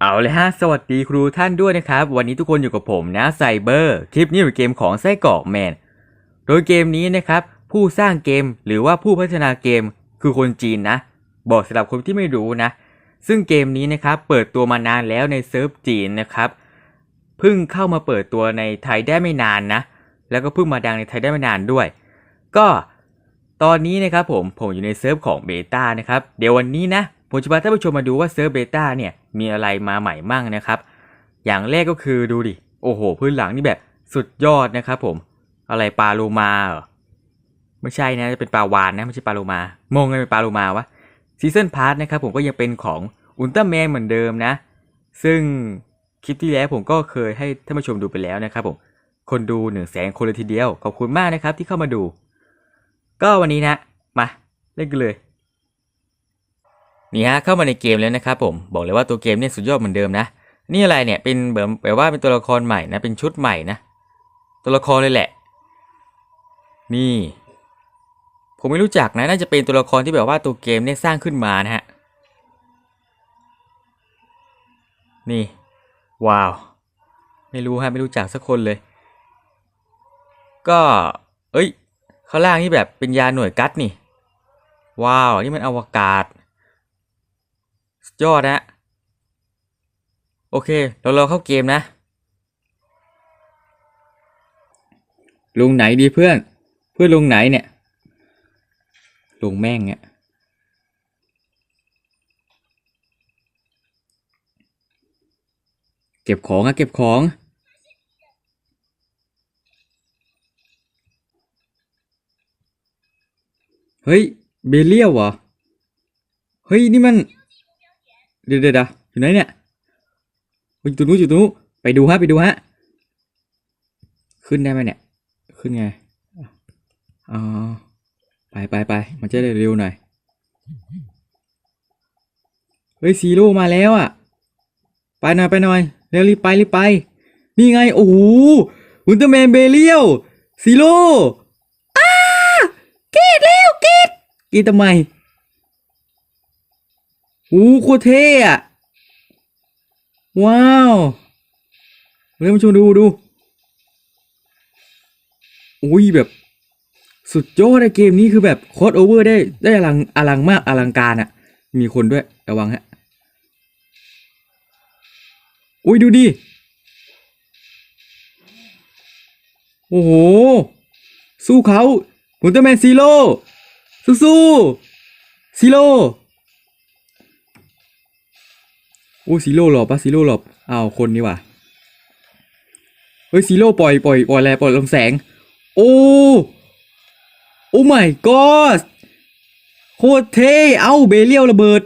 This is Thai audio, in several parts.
เอาเลยฮะ สวัสดีครูท่านด้วยนะครับ วันนี้ทุกคนอยู่กับผมนะไซเบอร์ คลิปนี้เป็นเกมของไส้กรอกแมน โดยเกมนี้นะครับ ผู้สร้างเกมหรือว่าผู้พัฒนาเกมคือคนจีนนะ บอกสำหรับคนที่ไม่รู้นะ ซึ่งเกมนี้นะครับ เปิดตัวมานานแล้วในเซิร์ฟจีนนะครับ เพิ่งเข้ามาเปิดตัวในไทยได้ไม่นานนะ แล้วก็เพิ่งมาดังในไทยได้ไม่นานด้วย ก็ตอนนี้นะครับผมผมอยู่ในเซิร์ฟของเบต้านะครับ เดี๋ยววันนี้นะผมจะพาท่านผู้ชมมาดูว่าเซิร์ฟเบต้าเนี่ย มีอะไรมาใหม่มั่งนะครับ อย่างแรกก็คือดูดิ โอ้โห พื้นหลังนี่แบบสุดยอดนะครับผม อะไรปลาโลมาเหรอไม่ใช่นะจะเป็นปลาวานนะไม่ใช่ปลาโลมามองกันเป็นปลาโลมาวะซีซันพาร์ทนะครับผมก็ยังเป็นของอุลตร้าแมนเหมือนเดิมนะ ซึ่งคลิปที่แล้วผมก็เคยให้ท่านผู้ชมดูไปแล้วนะครับผม คนดูหนึ่งแสนคนเลยทีเดียว ขอบคุณมากนะครับที่เข้ามาดู ก็วันนี้นะ มาเล่นกันเลย นี่ฮะเข้ามาในเกมแล้วนะครับผมบอกเลยว่าตัวเกมเนี่ยสุดยอดเหมือนเดิมนะ นี่อะไรเนี่ยเป็นแบบแบบว่าเป็นตัวละครใหม่นะเป็นชุดใหม่นะ ตัวละครเลยแหละ นี่ ผมไม่รู้จักนะน่าจะเป็นตัวละครที่แบบว่าตัวเกมเนี่ยสร้างขึ้นมานะฮะนี่ ว้าว ไม่รู้ฮะไม่รู้จักสักคนเลย ก็ เอ้ยข้างล่างนี่แบบเป็นยาหน่วยกัดนี่ ว้าวนี่มันอวกาศ ยอดนะ โอเค เราเราเข้าเกมนะ ลุงไหนดีเพื่อน เพื่อนลุงไหนเนี่ย ลุงแม่งเนี่ยเก็บของอะเก็บของเฮ้ย เบเลียวเหรอ เฮ้ย นี่มัน เดี๋ยวเดี๋ยวเดี๋ยวอยู่ไหนเนี่ยอยู่ตรงนู้นอยู่ตรงนู้นไปดูฮะไปดูฮะ ขึ้นได้ไหมเนี่ย ขึ้นไงอ๋อไปไปไปมันจะได้เร็วหน่อย เฮ้ยซีโร่มาแล้วอะ ไปหน่อยไปหน่อย เร็วรีบไปรีบไป นี่ไง โอ้โหอุลตร้าแมนเบเลียวซีโร่อ้ากีดเร็วกีดกีดทำไม อ้โคตรเท่อะว้าวเร็วมาชมดูดูอุ้ยแบบสุดยอดในเกมนี้คือแบบโคตรโอเวอร์ได้ได้อลังอลังมากอลังการอะมีคนด้วยระวังฮะอุ้ยดูดิ โอ้โห สู้เขาอุลตร้าแมนซีโร่สู้ๆซีโร่ อ้ซีโร่หลบปะซีโร่หลบอ้าวคนนี่ว่ะเฮ้ยซีโร่ปล่อยปล่อยปล่อยอะไรปล่อยลำแสง โอ้โอ้ my god โคตรเท่เอ้าเบเลียวระเบิด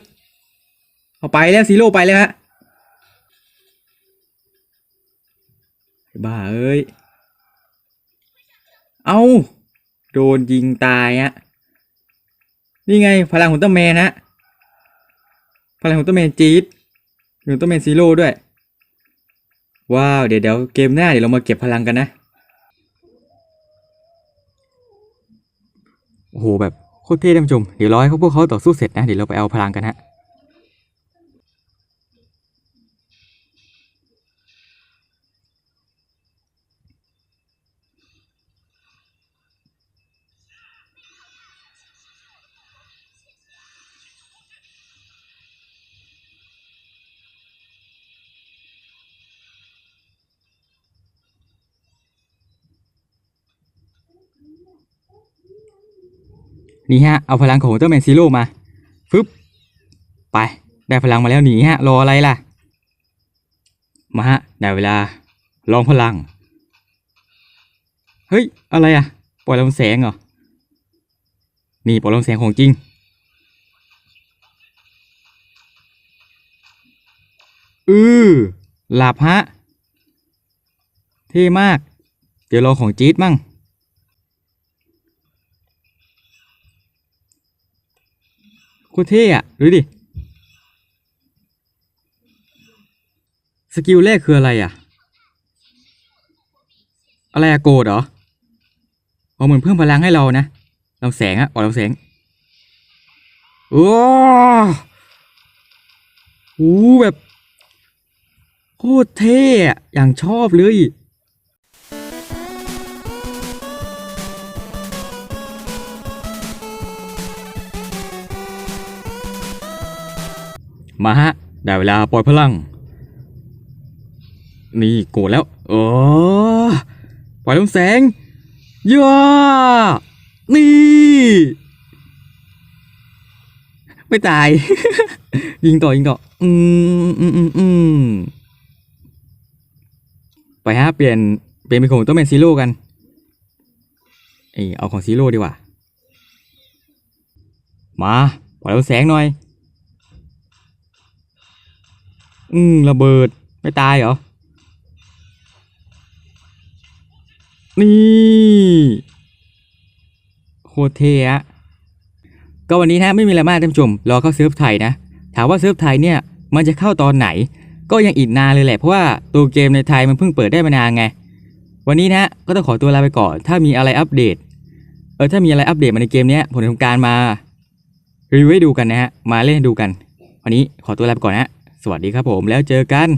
เอาไปแล้วซีโร่ไปแล้วฮะบ้าเอ้ย เอาโดนยิงตายฮะนี่ไงพลังของต้าแมนฮะพลังของต้าแมนจี๊ด หนึ่งต้องเป็นซีโร่ด้วย ว้าว เดี๋ยวเดี๋ยวเกมหน้าเดี๋ยวเรามาเก็บพลังกันนะ โอ้โหแบบโคตรเท่ท่านผู้ชม เดี๋ยวรอให้เขาพวกเขาต่อสู้เสร็จนะ เดี๋ยวเราไปเอาพลังกันฮะ นี่ฮะ เอาพลังของเจ้าแมนซีโร่มาฟึบไป ได้พลังมาแล้วหนีฮะ รออะไรล่ะ มาฮะ ได้เวลา ลองพลัง เฮ้ย อะไรอะ ปล่อยลำแสงเหรอ นี่ปล่อยลำแสงของจริง อือหลับฮะ เท่มาก เดี๋ยวรอของจี๊ดมั่ง โคตรเท่อะดูดิ สกิลแรกคืออะไรอะอะไรอะโกรธเหรอเอาเหมือนเพิ่มพลังให้เรานะลำแสงอะออกลำแสง โอ้โหแบบโคตรเท่อะอย่างชอบเลย มาฮะ ได้เวลาปล่อยพลัง นี่โกรธแล้วเออปล่อยลงแสงย่านี่ ไม่ตาย ยิงต่อยิงต่อ อืมอืมอืมอืมไปฮะ เปลี่ยน เปลี่ยนเป็นของต้องเป็นซีโร่กัน เอยเอาของซีโร่ดีกว่า มาปล่อยลงแสงหน่อย อืมระเบิดไม่ตายเหรอ นี่โคเทะก็วันนี้นะไม่มีอะไรมากท่านผู้ชม รอเข้าเซิร์ฟไทยนะ ถามว่าเซิร์ฟไทยเนี่ย มันจะเข้าตอนไหน ก็ยังอีกนานเลยแหละ เพราะว่าตัวเกมในไทยมันเพิ่งเปิดได้มานานไง วันนี้นะก็ต้องขอตัวลาไปก่อน ถ้ามีอะไรอัปเดต เออถ้ามีอะไรอัปเดตมาในเกมนี้ผมทำการมารีวิวให้ดูกันนะฮะ มาเล่นดูกัน วันนี้ขอตัวลาไปก่อนนะ สวัสดีครับผมแล้วเจอกัน